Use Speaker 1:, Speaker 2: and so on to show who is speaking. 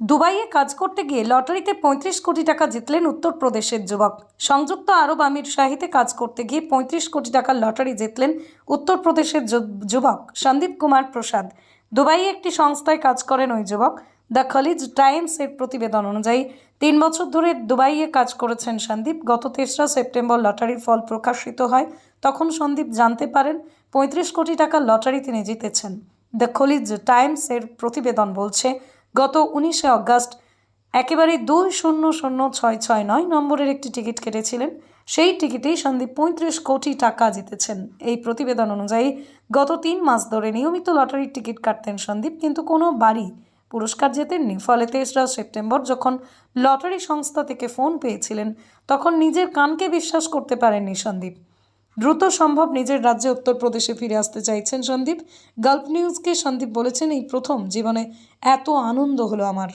Speaker 1: দুবাইয়ে কাজ করতে গিয়ে লটারিতে পঁয়ত্রিশ কোটি টাকা জিতলেন উত্তরপ্রদেশের যুবক। সংযুক্ত আরব আমির শাহিতে কাজ করতে গিয়ে পঁয়ত্রিশ কোটি টাকার লটারি জিতলেন উত্তরপ্রদেশের যুবক সন্দীপ কুমার প্রসাদ। দুবাইয়ে একটি সংস্থায় কাজ করেন ওই যুবক। দ্য খলিজ টাইমস এর প্রতিবেদন অনুযায়ী, তিন বছর ধরে দুবাইয়ে কাজ করেছেন সন্দীপ। গত তেসরা সেপ্টেম্বর লটারির ফল প্রকাশিত হয়, তখন সন্দীপ জানতে পারেন পঁয়ত্রিশ কোটি টাকার লটারি তিনি জিতেছেন। দ্য খলিজ টাইমস এর প্রতিবেদন বলছে গত উনিশে অগাস্ট একেবারে দুই শূন্য শূন্য ছয় ছয় নয় নম্বরের একটি টিকিট কেটেছিলেন। সেই টিকিটেই সন্দীপ পঁয়ত্রিশ কোটি টাকা জিতেছেন। এই প্রতিবেদন অনুযায়ী গত তিন মাস ধরে নিয়মিত লটারির টিকিট কাটতেন সন্দীপ, কিন্তু কোনো বাড়ি পুরস্কার জেতেননি ফলে তেসরা সেপ্টেম্বর যখন লটারি সংস্থা থেকে ফোন পেয়েছিলেন, তখন নিজের কানকে বিশ্বাস করতে পারেননি সন্দীপ। দ্রুত সম্ভব নিজের রাজ্যে উত্তরপ্রদেশে ফিরে আসতে চাইছেন সন্দীপ। গালফ নিউজকে সন্দীপ বলেছেন, এই প্রথম জীবনে এত আনন্দ হলো আমার।